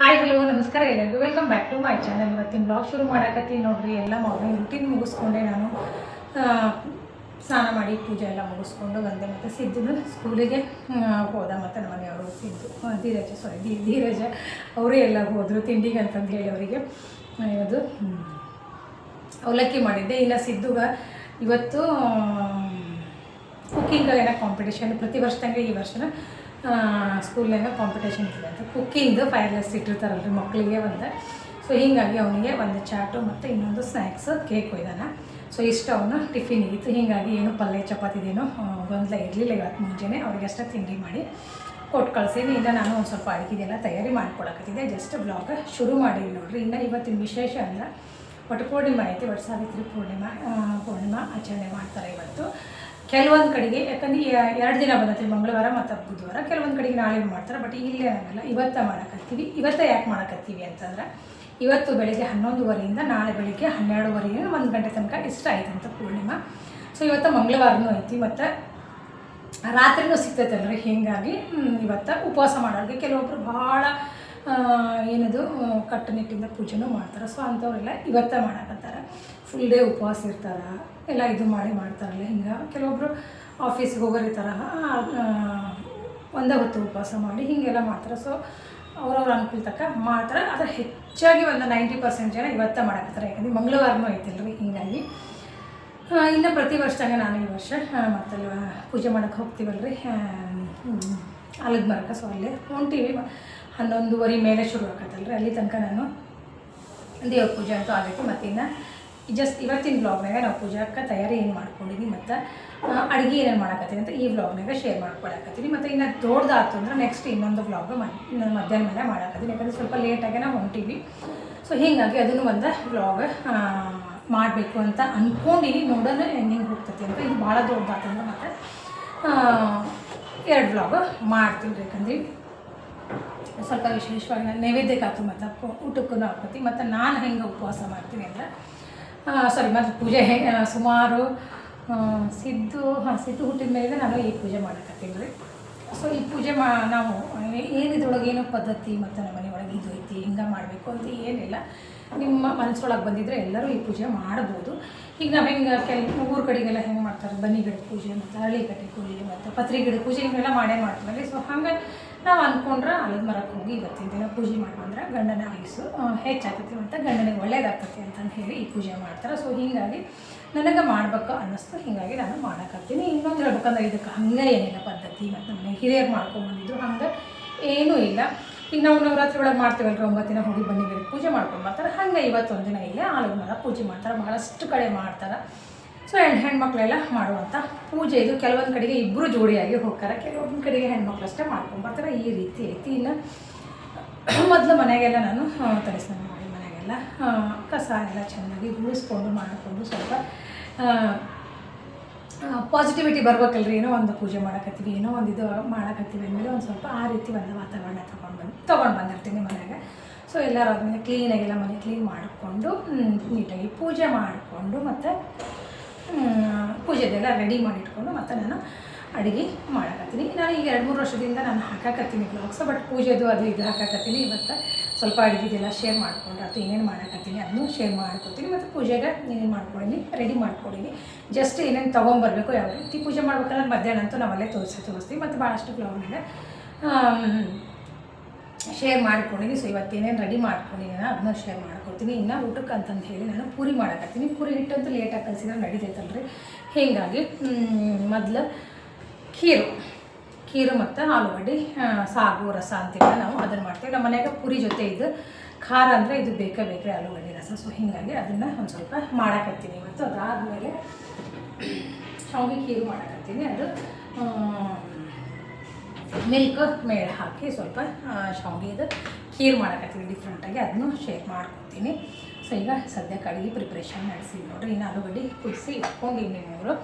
Hello ನಮಸ್ಕಾರ ಎಲ್ಲರಿಗೂ. Welcome back to my channel ಇವತ್ತಿನ ಬ್ಲಾಗ್ ಶುರು ಮಾಡಕತ್ತೀನಿ ನೋಡ್ರಿ. ಎಲ್ಲ ಮಾರ್ನಿಂಗ್ ರುಟೀನ್ ಮುಗಿಸ್ಕೊಂಡೆ ನಾನು. ಸ್ನಾನ ಮಾಡಿ ಪೂಜೆ ಎಲ್ಲ ಮುಗಿಸ್ಕೊಂಡು ಬಂದೆ ಮತ್ತು ಸಿದ್ದು ಸ್ಕೂಲಿಗೆ ಹೋದ ಮತ್ತು ನಮ್ಮ ಮನೆಯವರು ಸಿದ್ದು. ಧೀರಜ ಸಾರಿ ಧೀ, ಧೀರಜ ಅವರೇ ಎಲ್ಲ ಹೋದರು ತಿಂಡಿಗೆ ಅಂತಂದು ಹೇಳಿ ಅವರಿಗೆ. ಇವತ್ತು ಅವಲಕ್ಕಿ ಮಾಡಿದ್ದೆ. ಇನ್ನು ಸಿದ್ದುಗ ಇವತ್ತು ಕುಕ್ಕಿಂಗ್ ಏನೋ ಕಾಂಪಿಟೇಷನ್ ಪ್ರತಿ ವರ್ಷದಂಗೆ ಈ ವರ್ಷನ ಸ್ಕೂಲ್ನಾಗ ಕಾಂಪಿಟೇಷನ್ ಇದೆ ಅಂತ. ಕುಕ್ಕಿಂಗ್ದು ಫೈರ್ಲೆಸ್ ಇಟ್ಟಿರ್ತಾರಲ್ರಿ ಮಕ್ಕಳಿಗೆ ಒಂದು. ಸೊ ಹೀಗಾಗಿ ಅವನಿಗೆ ಒಂದು ಚಾಟು ಮತ್ತು ಇನ್ನೊಂದು ಸ್ನ್ಯಾಕ್ಸ್ ಕೇಕ್ ಒಯ್ದಾನ. ಸೊ ಇಷ್ಟು ಅವನು ಟಿಫಿನ್ ಇತ್ತು. ಹೀಗಾಗಿ ಏನು ಪಲ್ಯ ಚಪಾತಿದೇನು ಗೊಂದಲ ಇರಲಿಲ್ಲ ಇವತ್ತು ಮುಂಜಾನೆ. ಅವ್ರಿಗಷ್ಟೇ ತಿಂಡಿ ಮಾಡಿ ಕೊಟ್ಟು ಕಳ್ಸೀನಿ. ಇನ್ನು ನಾನು ಒಂದು ಸ್ವಲ್ಪ ಅಡುಗೆದೆಲ್ಲ ತಯಾರಿ ಮಾಡ್ಕೊಳಕತ್ತಿದ್ದೆ. ಜಸ್ಟ್ ಬ್ಲಾಗ್ ಶುರು ಮಾಡಿಲ್ಲ ನೋಡ್ರಿ. ಇನ್ನು ಇವತ್ತಿನ ವಿಶೇಷ ಅಲ್ಲ. ಒಟ್ಟು ಪೂರ್ಣಿಮಾ ಐತಿ. ಒಟ್ಟು ಸಾವಿತ್ರಿ ಪೂರ್ಣಿಮಾ ಪೂರ್ಣಿಮಾ ಆಚರಣೆ ಮಾಡ್ತಾರೆ ಇವತ್ತು. ಕೆಲವೊಂದು ಕಡೆಗೆ, ಯಾಕಂದ್ರೆ ಎರಡು ದಿನ ಬರುತ್ತೆ ಮಂಗಳವಾರ ಮತ್ತು ಬುಧವಾರ, ಕೆಲವೊಂದು ಕಡೆಗೆ ನಾಳೆ ಮಾಡ್ತಾರೆ ಬಟ್ ಇಲ್ಲೇ ಆಗಲ್ಲ ಇವತ್ತ ಮಾಡಕತ್ತೀವಿ, ಇವತ್ತೇ ಯಾಕೆ ಮಾಡಕತ್ತೀವಿ ಅಂತಂದ್ರೆ, ಇವತ್ತು ಬೆಳಿಗ್ಗೆ ಹನ್ನೊಂದುವರೆಯಿಂದ ನಾಳೆ ಬೆಳಿಗ್ಗೆ ಹನ್ನೆರಡುವರೆಯಿಂದ ಒಂದು ಗಂಟೆ ತನಕ ಇಷ್ಟ ಆಯ್ತು ಅಂತ ಪೂರ್ಣಿಮಾ. ಸೊ ಇವತ್ತು ಮಂಗಳವಾರನೂ ಐತಿ, ಮತ್ತು ರಾತ್ರಿನೂ ಸಿಗ್ತೈತಲ್ರಿ, ಹೀಗಾಗಿ ಇವತ್ತು ಉಪವಾಸ ಮಾಡೋರಿಗೆ ಕೆಲವೊಬ್ರು ಭಾಳ ಏನದು ಕಟ್ಟುನಿಟ್ಟಿಂದ ಪೂಜೆನೂ ಮಾಡ್ತಾರೆ. ಸೊ ಅಂಥವ್ರೆಲ್ಲ ಇವತ್ತೇ ಮಾಡಕತ್ತಾರೆ. ಫುಲ್ ಡೇ ಉಪವಾಸ ಇರ್ತಾರೆ. ಎಲ್ಲ ಇದು ಮಾಡಿ ಮಾಡ್ತಾರಲ್ಲ, ಹಿಂಗೆ. ಕೆಲವೊಬ್ಬರು ಆಫೀಸ್ಗೆ ಹೋಗೋರಿರ್ತಾರ ಒಂದೇ ಹೊತ್ತು ಉಪವಾಸ ಮಾಡಿ ಹೀಗೆಲ್ಲ ಮಾಡ್ತಾರೆ. ಸೊ ಅವ್ರವ್ರ ಅನುಕೂಲ ತಕ್ಕ ಮಾಡ್ತಾರೆ. ಆದರೆ ಹೆಚ್ಚಾಗಿ ಒಂದು ನೈಂಟಿ ಪರ್ಸೆಂಟ್ ಜನ ಇವತ್ತೇ ಮಾಡಕತ್ತಾರೆ. ಯಾಕಂದರೆ ಮಂಗಳವಾರನೂ ಐತಿಲ್ರಿ, ಹೀಗಾಗಿ. ಇನ್ನು ಪ್ರತಿ ವರ್ಷದಾಗ ನಾನು ಈ ವರ್ಷ ಮತ್ತೆ ಮತ್ತೆಲ್ಲ ಪೂಜೆ ಮಾಡಕ್ಕೆ ಹೋಗ್ತೀವಲ್ರಿ. ಆಲದ ಮರಕ್ಕೆ ಸೊ ಅಲ್ಲೇ ಹೊಂಟೀವಿ ಹನ್ನೊಂದುವರೆ ಮೇಲೆ ಶುರು ಆಕತ್ತಲ್ರಿ ಅಲ್ಲಿ ತನಕ ನಾನು ದೇವ್ರ ಪೂಜೆ ಅಂತೂ ಆಗಬೇಕು ಮತ್ತು ಇನ್ನು ಜಸ್ಟ್ ಇವತ್ತಿನ ಬ್ಲಾಗ್ನಾಗ ನಾವು ಪೂಜಾಕ್ಕೆ ತಯಾರಿ ಏನು ಮಾಡ್ಕೊಂಡಿದ್ವಿ ಮತ್ತು ಅಡುಗೆ ಏನೇನು ಮಾಡಕತ್ತೀನಿ ಅಂತ ಈ ವ್ಲಾಗ್ನಾಗ ಶೇರ್ ಮಾಡ್ಕೊಳಕತ್ತೀನಿ ಮತ್ತು ಇನ್ನು ದೊಡ್ಡದಾಯ್ತು ಅಂದ್ರೆ ನೆಕ್ಸ್ಟ್ ಇನ್ನೊಂದು ವ್ಲಾಗ್ ಇನ್ನೊಂದು ಮಧ್ಯಾಹ್ನ ಮೇಲೆ ಮಾಡಕತ್ತೀನಿ ಯಾಕಂದರೆ ಸ್ವಲ್ಪ ಲೇಟಾಗೆ ನಾವು ಹೊಂಟೀವಿ. ಸೊ ಹೀಗಾಗಿ ಅದನ್ನು ಒಂದು ಬ್ಲಾಗ್ ಮಾಡಬೇಕು ಅಂತ ಅಂದ್ಕೊಂಡಿನಿ ನೋಡೋಣ ಹೆಂಗೆ ಹೋಗ್ತೈತಿ ಅಂತ. ಇದು ಭಾಳ ದೊಡ್ಡದಾತಂದ್ರೆ ಮತ್ತು ಎರಡು ವ್ಲಾಗ್ ಮಾಡ್ತೀನಿ ಯಾಕಂದ್ರೆ ಸ್ವಲ್ಪ ವಿಶೇಷವಾಗಿ ನಾನು ಆತು ಮತ್ತು ಊಟಕ್ಕೂ ಹಾಕ್ಕೊತೀನಿ ಮತ್ತು ನಾನು ಹೆಂಗೆ ಉಪವಾಸ ಮಾಡ್ತೀನಿ ಅಂದರೆ ಸಾರಿ ಮತ್ತು ಪೂಜೆ ಸುಮಾರು ಸಿದ್ದು, ಹಾಂ, ಸಿದ್ದು ಹುಟ್ಟಿದ ಮೇಲೆ ನಾನು ಈ ಪೂಜೆ ಮಾಡಕತ್ತೀನಿ ರೀ. ಸೊ ಈ ಪೂಜೆ ಮಾ, ನಾವು ಏನಿದ್ರೊಳಗೆ ಏನೋ ಪದ್ಧತಿ ಮತ್ತು ನಮ್ಮ ಮನೆ ಒಳಗೆ ಇದು ಐತಿ, ಹಿಂಗೆ ಮಾಡಬೇಕು ಅಂತ ಏನಿಲ್ಲ. ನಿಮ್ಮ ಮನಸ್ಸೊಳಗೆ ಬಂದಿದ್ದರೆ ಎಲ್ಲರೂ ಈ ಪೂಜೆ ಮಾಡ್ಬೋದು. ಈಗ ನಾವು ಹೆಂಗೆ ಕೆಲ, ಊರ ಕಡೆಗೆಲ್ಲ ಹೆಂಗೆ ಮಾಡ್ತಾರೆ, ಬನ್ನಿ ಗಿಡದ ಪೂಜೆ ಮತ್ತು ಹಳ್ಳಿ ಕಟ್ಟೆ ಪೂಜೆ ಮತ್ತು ಪತ್ರಿ ಗಿಡದ ಪೂಜೆ ಹಿಂಗೆಲ್ಲ ಮಾಡೇ ಮಾಡ್ತಾರೆ ಸೊ ಹಂಗೆ ನಾವು ಅಂದ್ಕೊಂಡ್ರೆ ಆಲದ ಮರಕ್ಕೆ ಹೋಗಿ ಇವತ್ತಿನ ದಿನ ಪೂಜೆ ಮಾಡ್ಕೊಂಡ್ರೆ ಗಂಡನ ಆಯುಸ್ಸು ಹೆಚ್ಚಾಗ್ತೈತಿ ಮತ್ತು ಗಂಡನಿಗೆ ಒಳ್ಳೇದಾಗ್ತೈತಿ ಅಂತಂದು ಹೇಳಿ ಈ ಪೂಜೆ ಮಾಡ್ತಾರೆ. ಸೊ ಹೀಗಾಗಿ ನನಗೆ ಮಾಡ್ಬೇಕು ಅನ್ನಿಸ್ತು, ಹೀಗಾಗಿ ನಾನು ಮಾಡಕತ್ತೀನಿ. ಇನ್ನೊಂದು ಹೇಳ್ಬೇಕಂದ್ರೆ ಇದಕ್ಕೆ ಹಂಗೆ ಏನಿಲ್ಲ ಪದ್ಧತಿ ಮತ್ತು ನಮ್ಮ ಹಿರಿಯರು ಮಾಡ್ಕೊಂಡ್ಬಂದಿದ್ದು ಹಂಗೆ ಏನೂ ಇಲ್ಲ. ಈಗ ನಾವು ನವರಾತ್ರಿ ಒಳಗೆ ಮಾಡ್ತೀವಲ್ರಿ, ಒಂಬತ್ತು ದಿನ ಹೋಗಿ ಬನ್ನಿ, ಪೂಜೆ ಮಾಡ್ಕೊಂಡು ಬರ್ತಾರೆ. ಹಂಗೆ ಇವತ್ತೊಂದು ದಿನ ಇಲ್ಲ ಆಲದ ಮರ ಪೂಜೆ ಮಾಡ್ತಾರೆ ಭಾಳಷ್ಟು ಕಡೆ ಮಾಡ್ತಾರೆ. ಸೊ ಹೆಣ್ಣು ಹೆಣ್ಮಕ್ಳೆಲ್ಲ ಮಾಡುವಂಥ ಪೂಜೆ ಇದು. ಕೆಲವೊಂದು ಕಡೆಗೆ ಇಬ್ಬರು ಜೋಡಿಯಾಗಿ ಹೋಗ್ತಾರೆ, ಕೆಲವೊಂದು ಕಡೆಗೆ ಹೆಣ್ಮಕ್ಳು ಅಷ್ಟೇ ಮಾಡ್ಕೊಂಬರ್ತಾರೆ ಈ ರೀತಿ ಐತಿ. ಇನ್ನು ಮೊದಲು ಮನೆಗೆಲ್ಲ ನಾನು ತಲೆ ಸ್ನಾನ ಮಾಡಿ ಮನೆಗೆಲ್ಲ ಕಸ ಎಲ್ಲ ಚೆನ್ನಾಗಿ ಗುಡಿಸ್ಕೊಂಡು ಮಾಡಿಕೊಂಡು ಸ್ವಲ್ಪ ಪಾಸಿಟಿವಿಟಿ ಬರ್ಬೇಕಲ್ರಿ. ಏನೋ ಒಂದು ಪೂಜೆ ಮಾಡಕತ್ತೀವಿ, ಏನೋ ಒಂದು ಇದು ಮಾಡಕತ್ತೀವಿ ಅಂದಮೇಲೆ ಒಂದು ಸ್ವಲ್ಪ ಆ ರೀತಿ ಒಂದು ವಾತಾವರಣ ತೊಗೊಂಡು ಬಂದು, ತೊಗೊಂಡು ಬಂದಿರ್ತೀನಿ ಮನೆಗೆ. ಸೊ ಎಲ್ಲರೂ ಆದಮೇಲೆ ಕ್ಲೀನಾಗೆಲ್ಲ ಮನೆ ಕ್ಲೀನ್ ಮಾಡಿಕೊಂಡು ನೀಟಾಗಿ ಪೂಜೆ ಮಾಡಿಕೊಂಡು ಮತ್ತು ಪೂಜೆದೆಲ್ಲ ರೆಡಿ ಮಾಡಿಟ್ಕೊಂಡು ಮತ್ತು ನಾನು ಅಡುಗೆ ಮಾಡಕತ್ತೀನಿ. ನಾನು ಈಗ ಎರಡು ಮೂರು ವರ್ಷದಿಂದ ನಾನು ಹಾಕಾಕತ್ತೀನಿ ಬ್ಲಾಗ್ಸ್ ಬಟ್ ಪೂಜೆದು ಅದು ಇದು ಹಾಕಾಕತ್ತೀನಿ. ಇವತ್ತು ಸ್ವಲ್ಪ ಅಡುಗೆದೆಲ್ಲ ಶೇರ್ ಮಾಡ್ಕೊಂಡು ಅಥವಾ ಏನೇನು ಮಾಡಕತ್ತೀನಿ ಅದನ್ನು ಶೇರ್ ಮಾಡ್ಕೊತೀನಿ. ಮತ್ತು ಪೂಜೆಗೆ ಏನೇನು ಮಾಡ್ಕೊಂಡಿನಿ ರೆಡಿ ಮಾಡ್ಕೊಂಡಿನಿ ಜಸ್ಟ್ ಏನೇನು ತೊಗೊಂಬರ್ಬೇಕು ಯಾವ ರೀತಿ ಪೂಜೆ ಮಾಡ್ಬೇಕಂದ್ರೆ ಮಧ್ಯಾಹ್ನ ಅಂತೂ ನಾವಲ್ಲೇ ತೋರಿಸಿ, ತೋರಿಸ್ತೀವಿ. ಮತ್ತು ಭಾಳಷ್ಟು ಬ್ಲಾಗ್ನಾಗ ಶೇರ್ ಮಾಡ್ಕೊಂಡಿನಿ. ಸೊ ಇವತ್ತು ಏನೇನು ರೆಡಿ ಮಾಡ್ಕೊಂಡಿದ್ದೀನಿ ಅದನ್ನ ಶೇರ್ ಮಾಡ್ಕೊತೀನಿ ಇನ್ನು ಊಟಕ್ಕೆ ಅಂತಂದು ಹೇಳಿ ನಾನು ಪೂರಿ ಮಾಡಕತ್ತೀನಿ. ಪೂರಿ ಹಿಟ್ಟಂತೂ ಲೇಟಾಗಿ ಕಲಿಸಿದ್ರೆ ನಡೀತೈತಲ್ರಿ. ಹೀಗಾಗಿ ಮೊದಲು ಖೀರು. ಖೀರು ಮತ್ತು ಆಲೂಗಡ್ಡೆ ಸಾಗು, ರಸ ಅಂತೀವಿ ನಾವು ಅದನ್ನು ಮಾಡ್ತೀವಿ. ನಮ್ಮ ಮನೆಯಾಗ ಪೂರಿ ಜೊತೆ ಇದು ಖಾರ ಅಂದರೆ ಇದು ಬೇಕೇ ಬೇಕ್ರಿ ಆಲೂಗಡ್ಡೆ ರಸ. ಸೊ ಹೀಗಾಗಿ ಅದನ್ನು ಒಂದು ಸ್ವಲ್ಪ ಮಾಡಕತ್ತೀನಿ ಇವತ್ತು. ಅದಾದಮೇಲೆ ಶಾವಿಗೆ ಖೀರು ಮಾಡಕತ್ತೀನಿ. ಅದು ಮಿಲ್ಕ್ ಮೇಳ ಹಾಕಿ ಸ್ವಲ್ಪ ಶಾವಿಗೆದು ಖೀರ್ ಮಾಡಕತ್ತೀವಿ ಡಿಫ್ರೆಂಟಾಗಿ ಅದನ್ನು ಶೇರ್ ಮಾಡ್ಕೊತೀನಿ ಸೊ ಈಗ ಸದ್ಯಕ್ಕೆ ಅಡುಗೆ ಪ್ರಿಪ್ರೇಷನ್ ನಡೆಸಿದ್ವಿ ನೋಡ್ರಿ. ಇನ್ನು ಆಲೂಗಡ್ಡೆ ಕುದಿಸಿ ಇಟ್ಕೊಂಡಿದ್ದೀನಿ ಮೂರು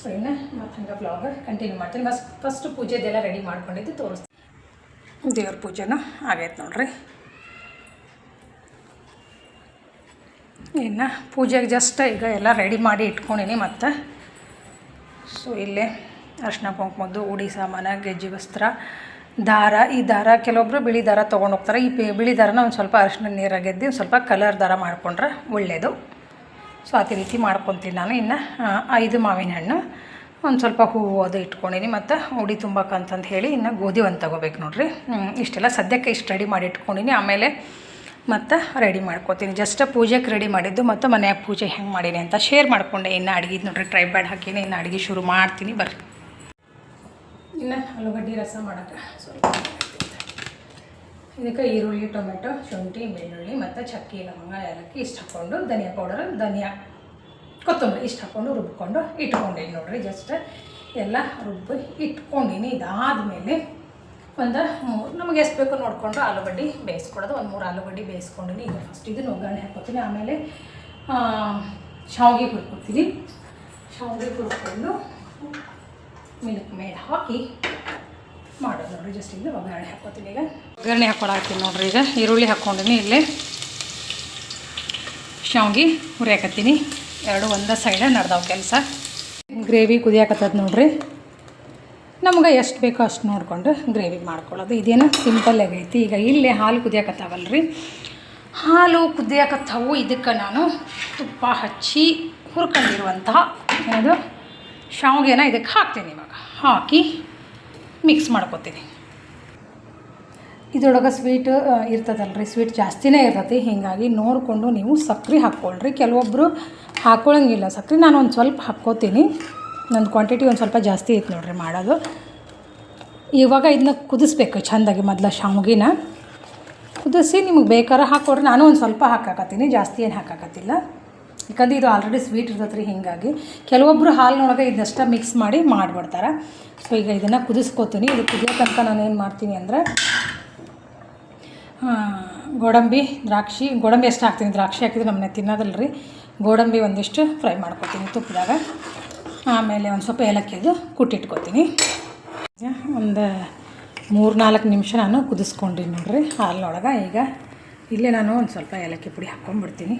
ಸೊ ಇನ್ನು ಮತ್ತು ಹಂಗೆ ಬ್ಲಾಗ್ ಕಂಟಿನ್ಯೂ ಮಾಡ್ತೀನಿ ಫಸ್ಟ್ ಪೂಜೆದೆಲ್ಲ ರೆಡಿ ಮಾಡ್ಕೊಂಡಿದ್ದು ತೋರಿಸ್ತೀನಿ. ದೇವ್ರ ಪೂಜೆನೂ ಆಗೈತೆ ನೋಡ್ರಿ. ಇನ್ನು ಪೂಜೆಗೆ ಜಸ್ಟ್ ಈಗ ಎಲ್ಲ ರೆಡಿ ಮಾಡಿ ಇಟ್ಕೊಂಡಿನಿ ಮತ್ತು. ಸೊ ಇಲ್ಲೇ ಅರ್ಶಿನ ಕುಂಕುಮದ್ದು, ಉಡಿ ಸಾಮಾನ, ಗೆಜ್ಜೆ ವಸ್ತ್ರ, ದಾರ. ಈ ದಾರ ಕೆಲವೊಬ್ಬರು ಬಿಳಿ ದಾರ ತೊಗೊಂಡು ಹೋಗ್ತಾರೆ. ಈ ಬಿಳಿ ದಾರನ ಒಂದು ಸ್ವಲ್ಪ ಅರಿಶಿನ ನೀರಾಗಿ ಒಂದು ಸ್ವಲ್ಪ ಕಲರ್ ದಾರ ಮಾಡಿಕೊಂಡ್ರೆ ಒಳ್ಳೆಯದು ಸೊ ಅದೇ ರೀತಿ ಮಾಡ್ಕೊತೀನಿ ನಾನು. ಇನ್ನು ಐದು ಮಾವಿನ ಹಣ್ಣು, ಒಂದು ಸ್ವಲ್ಪ ಹೂವು ಅದು ಇಟ್ಕೊಂಡಿನಿ. ಮತ್ತು ಉಡಿ ತುಂಬಕ್ಕಂತಂದು ಹೇಳಿ ಇನ್ನು ಗೋಧಿ ಒಂದು ತೊಗೋಬೇಕು ನೋಡಿರಿ. ಇಷ್ಟೆಲ್ಲ ಸದ್ಯಕ್ಕೆ ಇಷ್ಟು ರೆಡಿ ಮಾಡಿ ಇಟ್ಕೊಂಡಿನಿ. ಆಮೇಲೆ ಮತ್ತು ರೆಡಿ ಮಾಡ್ಕೊತೀನಿ. ಜಸ್ಟ್ ಪೂಜೆಗೆ ರೆಡಿ ಮಾಡಿದ್ದು ಮತ್ತು ಮನೆಯ ಪೂಜೆ ಹೆಂಗೆ ಮಾಡೀನಿ ಅಂತ ಶೇರ್ ಮಾಡಿಕೊಂಡೆ. ಇನ್ನು ಅಡುಗೆ ನೋಡಿರಿ ಟ್ರೈ ಬ್ಯಾಡ್ ಹಾಕಿನಿ. ಇನ್ನು ಅಡುಗೆ ಶುರು ಮಾಡ್ತೀನಿ. ಬರ್ರಿ. ಇನ್ನು ಆಲೂಗಡ್ಡೆ ರಸ ಮಾಡೋಕ್ಕೆ ಸ್ವಲ್ಪ ಇದಕ್ಕೆ ಈರುಳ್ಳಿ, ಟೊಮೆಟೊ, ಶುಂಠಿ, ಬೆಳ್ಳುಳ್ಳಿ ಮತ್ತು ಚಕ್ಕಿ, ಲವಂಗ, ಏಲಕ್ಕಿ ಇಷ್ಟು ಹಾಕ್ಕೊಂಡು ಧನಿಯಾ ಪೌಡರ್, ಧನಿಯಾ ಕೊತ್ತಂಬರಿ ಇಷ್ಟು ಹಾಕ್ಕೊಂಡು ರುಬ್ಕೊಂಡು ಇಟ್ಕೊಂಡೀನಿ ನೋಡಿರಿ ಜಸ್ಟ್ ಎಲ್ಲ ರುಬ್ಬಿ ಇಟ್ಕೊಂಡಿನಿ. ಇದಾದಮೇಲೆ ಒಂದು ಮೂರು ನಮಗೆ ಎಷ್ಟು ಬೇಕೋ ನೋಡಿಕೊಂಡು ಆಲೂಗಡ್ಡೆ ಬೇಯಿಸ್ಕೊಡೋದು. ಒಂದು ಮೂರು ಆಲೂಗಡ್ಡೆ ಬೇಯಿಸ್ಕೊಂಡಿನಿ. ಈಗ ಫಸ್ಟ್ ಇದನ್ನು ಒಗ್ಗರಣೆ ಹಾಕ್ಕೊತೀನಿ ಆಮೇಲೆ ಶಾವಿಗೆ ಹುರ್ಕೊತೀನಿ ಶಾವಿಗೆ ಹುರ್ಕೊಂಡು ಮಿಲ್ಕ್ ಹಾಕಿ ಮಾಡೋದು ನೋಡ್ರಿ ಜಸ್ಟ್ ಒಗ್ಗರಣೆ ಹಾಕೋತೀನಿ ಈಗ. ಒಗ್ಗರಣೆ ಹಾಕ್ಕೊಳತ್ತೀನಿ ನೋಡ್ರಿ ಈಗ. ಈರುಳ್ಳಿ ಹಾಕ್ಕೊಂಡಿನಿ ಇಲ್ಲಿ. ಶಾವ್ಗೆ ಹುರಿಯಾಕತ್ತೀನಿ. ಎರಡು ಒಂದೇ ಸೈಡ ನಡ್ದಾವ ಕೆಲಸ. ಗ್ರೇವಿ ಕುದಿಯಾಕತ್ತದ ನೋಡ್ರಿ. ನಮ್ಗೆ ಎಷ್ಟು ಬೇಕೋ ಅಷ್ಟು ನೋಡಿಕೊಂಡು ಗ್ರೇವಿ ಮಾಡ್ಕೊಳ್ಳೋದು. ಇದೇನು ಸಿಂಪಲ್ ಆಗೈತಿ ಈಗ ಇಲ್ಲೇ ಹಾಲು ಕುದಿಯಾಕತ್ತಾವಲ್ರಿ. ಹಾಲು ಕುದಿಯಾಕತ್ತಾವು. ಇದಕ್ಕೆ ನಾನು ತುಪ್ಪ ಹಚ್ಚಿ ಹುರ್ಕೊಂಡಿರುವಂತಹ ಏನದು? ಶಾವ್ಗೆನ ಇದಕ್ಕೆ ಹಾಕ್ತೀನಿ ಇವಾಗ. ಹಾಕಿ ಮಿಕ್ಸ್ ಮಾಡ್ಕೊತೀನಿ. ಇದ್ರೊಳಗೆ ಸ್ವೀಟ್ ಇರ್ತದಲ್ರಿ ಸ್ವೀಟ್ ಜಾಸ್ತಿನೇ ಇರ್ತತಿ. ಹೀಗಾಗಿ ನೋಡಿಕೊಂಡು ನೀವು ಸಕ್ರೆ ಹಾಕ್ಕೊಳ್ರಿ. ಕೆಲವೊಬ್ಬರು ಹಾಕ್ಕೊಳಂಗಿಲ್ಲ ಸಕ್ರೆ ನಾನು ಒಂದು ಸ್ವಲ್ಪ ಹಾಕ್ಕೋತೀನಿ. ನನ್ನ ಕ್ವಾಂಟಿಟಿ ಒಂದು ಸ್ವಲ್ಪ ಜಾಸ್ತಿ ಐತೆ ನೋಡಿರಿ ಮಾಡೋದು. ಇವಾಗ ಇದನ್ನ ಕುದಿಸ್ಬೇಕು ಚೆಂದಾಗಿ ಮೊದಲ ಶಾವಿಗೆನ. ಕುದಿಸಿ ನಿಮಗೆ ಬೇಕಾರ ಹಾಕ್ಕೊಡ್ರಿ ನಾನು ಒಂದು ಸ್ವಲ್ಪ ಹಾಕಾಕತ್ತೀನಿ. ಜಾಸ್ತಿ ಏನು ಹಾಕಾಕತ್ತಿಲ್ಲ. ಯಾಕಂದ್ರೆ ಇದು ಆಲ್ರೆಡಿ ಸ್ವೀಟ್ ಇರ್ತೈತೆ ರೀ ಹೀಗಾಗಿ ಕೆಲವೊಬ್ಬರು ಹಾಲಿನೊಳಗೆ ಇದಷ್ಟ ಮಿಕ್ಸ್ ಮಾಡಿ ಮಾಡಿಬಿಡ್ತಾರೆ. ಸೊ ಈಗ ಇದನ್ನು ಕುದಿಸ್ಕೋತೀನಿ. ಇದು ಕುದಿಯೋ ತನಕ ನಾನು ಏನು ಮಾಡ್ತೀನಿ ಅಂದರೆ ಗೋಡಂಬಿ, ದ್ರಾಕ್ಷಿ, ಗೋಡಂಬಿ ಎಷ್ಟು ಹಾಕ್ತೀನಿ? ದ್ರಾಕ್ಷಿ ಹಾಕಿದ್ರೆ ನಮ್ಮನೆ ತಿನ್ನೋದಲ್ಲ ರೀ ಗೋಡಂಬಿ ಒಂದಿಷ್ಟು ಫ್ರೈ ಮಾಡ್ಕೊತೀನಿ ತುಪ್ಪದಾಗ. ಆಮೇಲೆ ಒಂದು ಸ್ವಲ್ಪ ಏಲಕ್ಕಿದು ಕುಟ್ಟಿಟ್ಕೊತೀನಿ. ಒಂದು ಮೂರು ನಾಲ್ಕು ನಿಮಿಷ ನಾನು ಕುದಿಸ್ಕೊಂಡೀನಿ ನೋಡಿರಿ ಹಾಲಿನೊಳಗೆ. ಈಗ ಇಲ್ಲೇ ನಾನು ಒಂದು ಸ್ವಲ್ಪ ಏಲಕ್ಕಿ ಪುಡಿ ಹಾಕ್ಕೊಂಡ್ಬಿಡ್ತೀನಿ.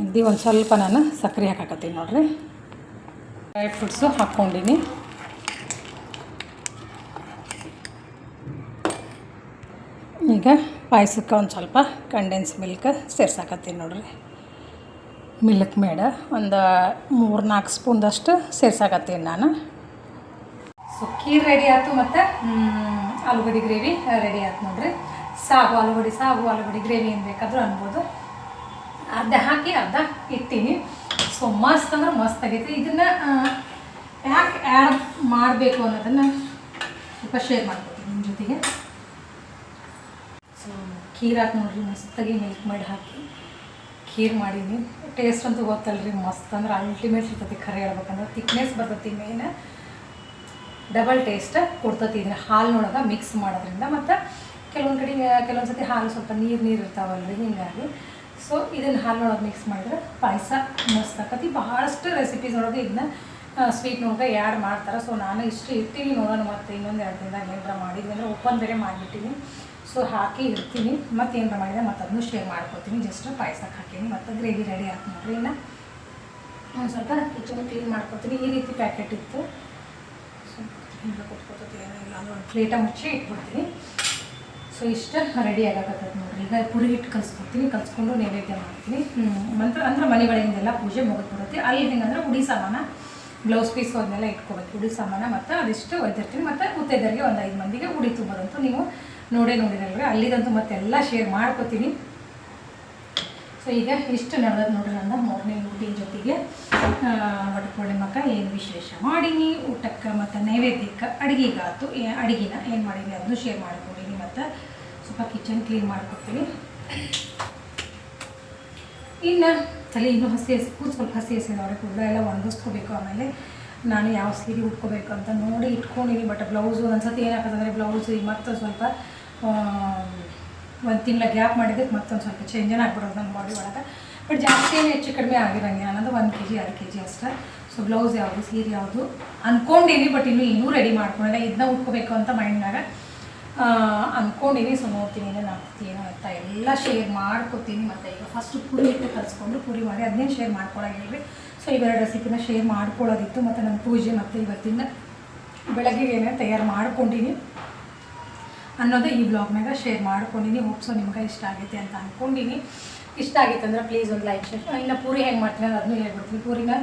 ಇದು ಒಂದು ಸ್ವಲ್ಪ ನಾನು ಸಕ್ಕರೆ ಹಾಕಾಕತ್ತೀನಿ ನೋಡಿರಿ. ಡ್ರೈ ಫ್ರೂಟ್ಸು ಹಾಕ್ಕೊಂಡಿನಿ. ಈಗ ಪಾಯಸಕ್ಕೆ ಒಂದು ಸ್ವಲ್ಪ ಕಂಡೆನ್ಸ್ ಮಿಲ್ಕ್ ಸೇರ್ಸಾಕತ್ತೀನಿ ನೋಡಿರಿ. ಮಿಲ್ಕ್ ಮೇಡ ಒಂದು ಮೂರು ನಾಲ್ಕು ಸ್ಪೂನ್ದಷ್ಟು ಸೇರ್ಸಾಕತ್ತೀನಿ ನಾನು. ಸೊ ಖೀರ್ ರೆಡಿ ಆಯ್ತು ಮತ್ತು ಆಲೂಗಡ್ಡೆ ಗ್ರೇವಿ ರೆಡಿ ಆಯ್ತು ನೋಡ್ರಿ. ಸಾಗು ಆಲೂಗಡ್ಡೆ ಸಾಗು ಆಲೂಗಡ್ಡೆ ಗ್ರೇವಿ ಏನು ಬೇಕಾದರೂ ಅನ್ಬೋದು. ಅರ್ಧ ಹಾಕಿ ಅರ್ಧ ಇಟ್ಟೀನಿ ಸೊ ಮಸ್ತ್ ಅಂದ್ರೆ ಮಸ್ತ್ ಆಗೈತೆ. ಇದನ್ನು ಯಾಕೆ ಆ್ಯಡ್ ಮಾಡಬೇಕು ಅನ್ನೋದನ್ನು ಸ್ವಲ್ಪ ಶೇರ್ ಮಾಡ್ಕೊತೀನಿ ನಿಮ್ಮ ಜೊತೆಗೆ. ಸೊ ಖೀರ್ ಹಾಕಿ ನೋಡ್ರಿ, ಮಸ್ತಾಗಿ ಮಿಲ್ಕ್ ಮಾಡಿ ಹಾಕಿ. ಖೀರ್ ಮಾಡೀನಿ ಟೇಸ್ಟ್ ಅಂತೂ ಗೊತ್ತಲ್ರಿ, ಮಸ್ತ್ ಅಂದ್ರೆ ಅಲ್ಟಿಮೇಟ್ ಇರ್ತೈತಿ ಖರೆ ಹೇಳ್ಬೇಕಂದ್ರೆ. ತಿಕ್ನೆಸ್ ಬರ್ತೈತಿ ಮೇನ್ ಡಬಲ್ ಟೇಸ್ಟ್ ಕೊಡ್ತತಿ ಇದನ್ನ ಹಾಲಿನೊಳಗೆ ಮಿಕ್ಸ್ ಮಾಡೋದ್ರಿಂದ. ಮತ್ತು ಕೆಲವೊಂದು ಕಡೆ ಕೆಲವೊಂದು ಸತಿ ಹಾಲು ಸ್ವಲ್ಪ ನೀರು ನೀರು ಇರ್ತಾವಲ್ರಿ, ಹೀಗಾಗಿ. ಸೊ ಇದನ್ನು ಹಾಲಿನೊಳಗೆ ಮಿಕ್ಸ್ ಮಾಡಿದ್ರೆ ಪಾಯಸ ಮಸ್ತ್ ಆಕತಿ. ಬಹಳಷ್ಟು ರೆಸಿಪೀಸ್ ಒಳಗೆ ಇದನ್ನ ಸ್ವೀಟ್ ಸ್ವೀಟ್ನೊಳಗೆ ಯಾರು ಮಾಡ್ತಾರೆ. ಸೊ ನಾನು ಇಷ್ಟು ಇರ್ತೀನಿ ನೋಡೋಣ ಮತ್ತು ಇನ್ನೊಂದು ಎರಡು ದಿನದಾಗ ಏನಾರ ಮಾಡಿದ್ವಿ ಅಂದರೆ ಓಪನ್ ಬೇರೆ ಮಾಡಿಬಿಟ್ಟಿನಿ ಸೊ ಹಾಕಿ ಇರ್ತೀನಿ. ಮತ್ತು ಏನಾರ ಮಾಡಿದ್ರೆ ಮತ್ತು ಅದನ್ನು ಶೇರ್ ಮಾಡ್ಕೊತೀನಿ. ಜಸ್ಟ್ ಪಾಯಸಕ್ಕೆ ಹಾಕೀನಿ. ಮತ್ತು ಗ್ರೇವಿ ರೆಡಿ ಆಯ್ತು ನೋಡ್ರಿ ಇನ್ನು ಒಂದು ಸ್ವಲ್ಪ ಕಿಚನ್ ಕ್ಲೀನ್ ಮಾಡ್ಕೊತೀನಿ. ಈ ರೀತಿ ಪ್ಯಾಕೆಟ್ ಇತ್ತು. ಸೊ ಹಿಂಗೆ ಕೊಟ್ಕೋತೀನಿ ಏನೋ ಇಲ್ಲ ಅಂದ್ರೆ ಒಂದು ಪ್ಲೇಟ ಮುಚ್ಚಿ ಇಟ್ಬಿಡ್ತೀನಿ. ಸೊ ಇಷ್ಟು ರೆಡಿ ಆಗಕತ್ತೈತೆ ನೋಡ್ರಿ. ಈಗ ಪುರಿ ಹಿಟ್ಟು ಕಲಿಸ್ಕೊಡ್ತೀನಿ ಕಲಿಸ್ಕೊಂಡು ನೈವೇದ್ಯ ಮಾಡ್ತೀನಿ. ಮಂತ್ರ ಅಂದ್ರೆ ಮನೆಗಳಿಂದೆಲ್ಲ ಪೂಜೆ ಮುಗಿದ್ಬಿಡುತ್ತೆ ಅಲ್ಲಿ ಹೆಂಗಂದ್ರೆ ಉಡಿ ಸಾಮಾನ ಬ್ಲೌಸ್ ಪೀಸ್ ಅದನ್ನೆಲ್ಲ ಇಟ್ಕೋಬೇಕು. ಉಡಿ ಸಾಮಾನ ಮತ್ತು ಅದಿಷ್ಟು ಒಯ್ದಿರ್ತೀನಿ. ಮತ್ತು ಮುತ್ತೈದರಿಗೆ ಒಂದು ಐದು ಮಂದಿಗೆ ಉಡಿ ತುಂಬೋದಂತೂ ನೀವು ನೋಡೇ ನೋಡಿರಲ್ರಿ ಅಲ್ಲಿದಂತೂ ಮತ್ತೆಲ್ಲ ಶೇರ್ ಮಾಡ್ಕೋತೀನಿ. ಸೊ ಈಗ ಇಷ್ಟು ನಡೆದದ್ದು ನೋಡ್ರಿ ನನ್ನ ಮೂರನೇ ಊಟಿನ ಜೊತೆಗೆ. ಒಟ್ಟು ಮಕ್ಕ ಏನು ವಿಶೇಷ ಮಾಡೀನಿ? ಊಟಕ್ಕೆ ಮತ್ತು ನೈವೇದ್ಯಕ್ಕೆ ಅಡುಗೆಗಾತು ಅಡುಗೆನ ಏನು ಮಾಡೀನಿ ಅದನ್ನು ಶೇರ್ ಮಾಡ್ಕೊಡೀನಿ. ಮತ್ತು ಸ್ವಲ್ಪ ಕಿಚನ್ ಕ್ಲೀನ್ ಮಾಡ್ಕೊಡ್ತೀನಿ. ಇನ್ನು ತಲೆ ಇನ್ನೂ ಹಸಿ ಹಸಿ, ಕೂದಲು ಸ್ವಲ್ಪ ಹಸಿ ಹಸಿ ನೋಡಿ ಕೂಡ ಎಲ್ಲ ಒಣಗಿಸ್ಕೋಬೇಕು ಆಮೇಲೆ. ನಾನು ಯಾವ ಸೀರೆ ಉಟ್ಕೋಬೇಕು ಅಂತ ನೋಡಿ ಇಟ್ಕೊಂಡಿನಿ ಬಟ್ ಬ್ಲೌಸು ಒಂದ್ಸತಿ ಏನಾಗ್ತದಂದರೆ ಬ್ಲೌಸ್ ಈಗ ಮತ್ತೊಂದು ಸ್ವಲ್ಪ ಒಂದು ತಿಂಗಳ ಗ್ಯಾಪ್ ಮಾಡಿದ್ದಕ್ಕೆ ಮತ್ತೊಂದು ಸ್ವಲ್ಪ ಚೇಂಜನ್ ಆಗ್ಬಿಡೋದು ನನ್ನ ಬಾಡಿ ಒಳಗೆ. ಬಟ್ ಜಾಸ್ತಿ ಏನು ಹೆಚ್ಚು ಕಡಿಮೆ ಆಗಿರೋಂಗಿಲ್ಲ ಅನ್ನೋದು ಒಂದು ಕೆ ಜಿ ಎರಡು ಕೆ ಜಿ ಅಷ್ಟೇ. ಸೊ ಬ್ಲೌಸ್ ಯಾವುದು, ಸೀರೆ ಯಾವುದು ಅಂದ್ಕೊಂಡೀನಿ ಬಟ್ ಇನ್ನೂ ಇನ್ನೂ ರೆಡಿ ಮಾಡ್ಕೊಂಡಿಲ್ಲ. ಇದನ್ನ ಉಟ್ಕೋಬೇಕು ಅಂತ ಮೈಂಡ್ನಾಗ ಅಂದ್ಕೊಂಡಿನಿ ಸೊ ನೋಡ್ತೀನಿ ಏನೇನು ಆಗ್ತೀನಿ ಅಂತ ಎಲ್ಲ ಶೇರ್ ಮಾಡ್ಕೊತೀನಿ. ಮತ್ತು ಈಗ ಫಸ್ಟ್ ಪುರಿ ಹಿಟ್ಟು ಕಲಿಸ್ಕೊಂಡು ಪುರಿ ಮಾಡಿ ಅದನ್ನೇ ಶೇರ್ ಮಾಡ್ಕೊಳಂಗಿಲ್ರಿ ಸೊ ಇವೆರಡು ರೆಸಿಪಿನ ಶೇರ್ ಮಾಡ್ಕೊಳ್ಳೋದಿತ್ತು ಮತ್ತು ನನ್ನ ಪೂಜೆ ಮತ್ತು ಇವತ್ತಿನ ಬೆಳಗ್ಗೆ ಏನೇನು ತಯಾರು ಮಾಡ್ಕೊಂಡಿನಿ. ಅನ್ನೋದೇ ಈ ಬ್ಲಾಗ್ನಾಗ ಶೇರ್ ಮಾಡ್ಕೊಂಡಿನಿ. ಹೋಪ್ಸೋ ನಿಮ್ಗೆ ಇಷ್ಟ ಆಗೈತೆ ಅಂತ ಅಂದ್ಕೊಂಡಿನಿ ಇಷ್ಟ ಆಗಿತ್ತು ಅಂದ್ರೆ ಪ್ಲೀಸ್ ಒಂದು ಲೈಕ್ ಶೇರ್ ಇನ್ನು ಪೂರಿ ಹೆಂಗೆ ಮಾಡ್ತೀನಿ ಅದನ್ನು ಹೇಳ್ಬಿಡ್ತೀನಿ. ಪೂರಿನ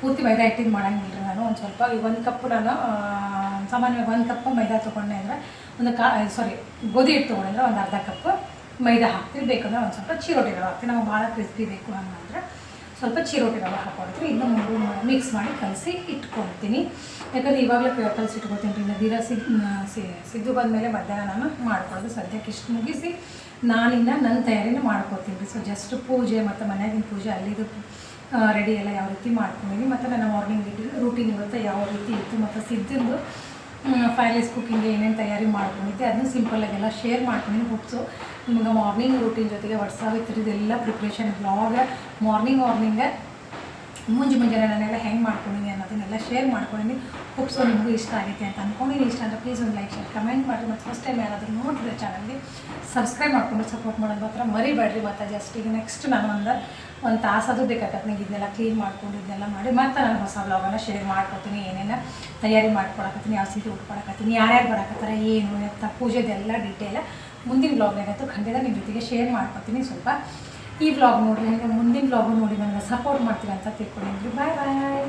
ಪೂರ್ತಿ ಮೈದಾ ಹಿಟ್ಟಿನ ಮಾಡಂಗಿಲ್ಲ ನಾನು. ಒಂದು ಸ್ವಲ್ಪ ಒಂದು ಕಪ್ ನಾನು ಸಾಮಾನ್ಯವಾಗಿ ಒಂದು ಕಪ್ ಮೈದಾ ತೊಗೊಂಡೆ ಅಂದರೆ ಒಂದು ಕಾ ಸಾರಿ ಗೋಧಿ ಹಿಟ್ಟು ತೊಗೊಂಡ್ರೆ ಒಂದು ಅರ್ಧ ಕಪ್ ಮೈದಾ ಹಾಕ್ತೀವಿ. ಬೇಕಂದ್ರೆ ಒಂದು ಸ್ವಲ್ಪ ಚಿರೋಟಿ ರವೆ ಹಾಕ್ತೀವಿ. ನಮಗೆ ಭಾಳ ಕ್ರಿಸ್ಪಿ ಬೇಕು ಅಂತಂದರೆ ಸ್ವಲ್ಪ ಚಿರೋಟಿ ರವೆ ಹಾಕೊಡ್ತೀವಿ ಇನ್ನು ಮೂರು ಮಿಕ್ಸ್ ಮಾಡಿ ಕಲಸಿ ಇಟ್ಕೊಳ್ತೀನಿ. ಯಾಕಂದರೆ ಇವಾಗಲೇ ಕಲಸಿ ಇಟ್ಕೊಳ್ತೀನಿ ರೀ. ದಿನ ಸಿದ್ದು ಬಂದಮೇಲೆ ಮಧ್ಯಾಹ್ನ ನಾನು ಮಾಡ್ಕೊಳ್ಳೋದು. ಸದ್ಯಕ್ಕೆ ಇಷ್ಟು ಮುಗಿಸಿ ನಾನಿನ್ನ ನನ್ನ ತಯಾರಿನ ಮಾಡ್ಕೊತೀನಿ ರೀ. ಸೊ ಜಸ್ಟ್ ಪೂಜೆ ಮತ್ತು ಮನೆಯಾಗಿನ ಪೂಜೆ ಅಲ್ಲಿದು ರೆಡಿ ಎಲ್ಲ ಯಾವ ರೀತಿ ಮಾಡ್ಕೊಂಡಿದ್ದೀನಿ ಮತ್ತು ನನ್ನ ಮಾರ್ನಿಂಗ್ ರೂಟೀನ್ ಇವತ್ತು ಯಾವ ರೀತಿ ಇತ್ತು. ಮತ್ತು ಸಿದ್ದಿಂದು ಫೈರ್ಲೆಸ್ ಕುಕ್ಕಿಂಗ್ಗೆ ಏನೇನು ತಯಾರಿ ಮಾಡ್ಕೊಂಡಿದ್ದೆ ಅದನ್ನು ಸಿಂಪಲ್ಲಾಗೆಲ್ಲ ಶೇರ್ ಮಾಡ್ಕೊಂಡಿನಿ ಹೋಪ್ಸು ನಿಮ್ಗೆ ಮಾರ್ನಿಂಗ್ ರೂಟೀನ್ ಜೊತೆಗೆ ವಾಟ್ಸಾಪ್ ಇದೆಲ್ಲ ಪ್ರಿಪ್ರೇಷನ್ ಬ್ಲಾಗ್ ಮಾರ್ನಿಂಗ್ ಮಾರ್ನಿಂಗ ಮುಂಜು ಮುಂಜಾನೆ ನಾನೆಲ್ಲ ಹೆಂಗೆ ಮಾಡ್ಕೊಂಡಿನಿ ಅನ್ನೋದನ್ನೆಲ್ಲ ಶೇರ್ ಮಾಡ್ಕೊಂಡಿನಿ. ಹೋಪ್ಸು ನಿಮಗೂ ಇಷ್ಟ ಆಗೈತೆ ಅಂತ ಅಂದ್ಕೊಂಡಿನಿ ಇಷ್ಟ ಅಂದರೆ ಪ್ಲೀಸ್ ಒಂದು ಲೈಕ್ ಶೇರ್ ಕಮೆಂಟ್ ಮಾಡಿರಿ. ಮತ್ತು ಫಸ್ಟ್ ಟೈಮ್ ಯಾರಾದರೂ ನೋಡಿದ್ರೆ ಚಾನಲ್ಗೆ ಸಬ್ಸ್ಕ್ರೈಬ್ ಮಾಡ್ಕೊಂಡು ಸಪೋರ್ಟ್ ಮಾಡೋದು ಮಾತ್ರ ಮರಿಬೇಡ್ರಿ. ಮತ್ತು ಜಸ್ಟ್ ಈಗ ನೆಕ್ಸ್ಟ್ ನಾನು ಒಂದು ಒಂದು ತಾಸದು ಬೇಕಾಗತ್ತೆ ನಂಗೆ ಇದನ್ನೆಲ್ಲ ಕ್ಲೀನ್ ಮಾಡ್ಕೊಂಡು ಇದನ್ನೆಲ್ಲ ಮಾಡಿ ಮತ್ತೆ ನಾನು ಹೊಸ ಬ್ಲಾಗನ್ನು ಶೇರ್ ಮಾಡ್ಕೊತೀನಿ. ಏನೇನು ತಯಾರಿ ಮಾಡ್ಕೊಳಕತ್ತೀನಿ, ಯಾವ ಸೀಟಿ ಉಟ್ಕೊಳಕತ್ತೀನಿ, ಯಾರ್ಯಾರು ಬರಕತ್ತಾರೆ, ಏನು ಎತ್ತ ಪೂಜೆದೆಲ್ಲ ಡೀಟೇಲ್ ಮುಂದಿನ ಬ್ಲಾಗ್ನಾಗಂತೂ ಖಂಡಿತ ನಿಮ್ಮ ಜೊತೆಗೆ ಶೇರ್ ಮಾಡ್ಕೊತೀನಿ. ಸ್ವಲ್ಪ ಈ ವ್ಲಾಗ್ ನೋಡಿರಿ ಹಾಗೆ ಮುಂದಿನ ವ್ಲಾಗು ನೋಡಿ ನನಗೆ ಸಪೋರ್ಟ್ ಮಾಡ್ತೀರಾ ಅಂತ ತಿಳ್ಕೊಂಡಿದ್ರಿ ಬಾಯ್ ಬಾಯ್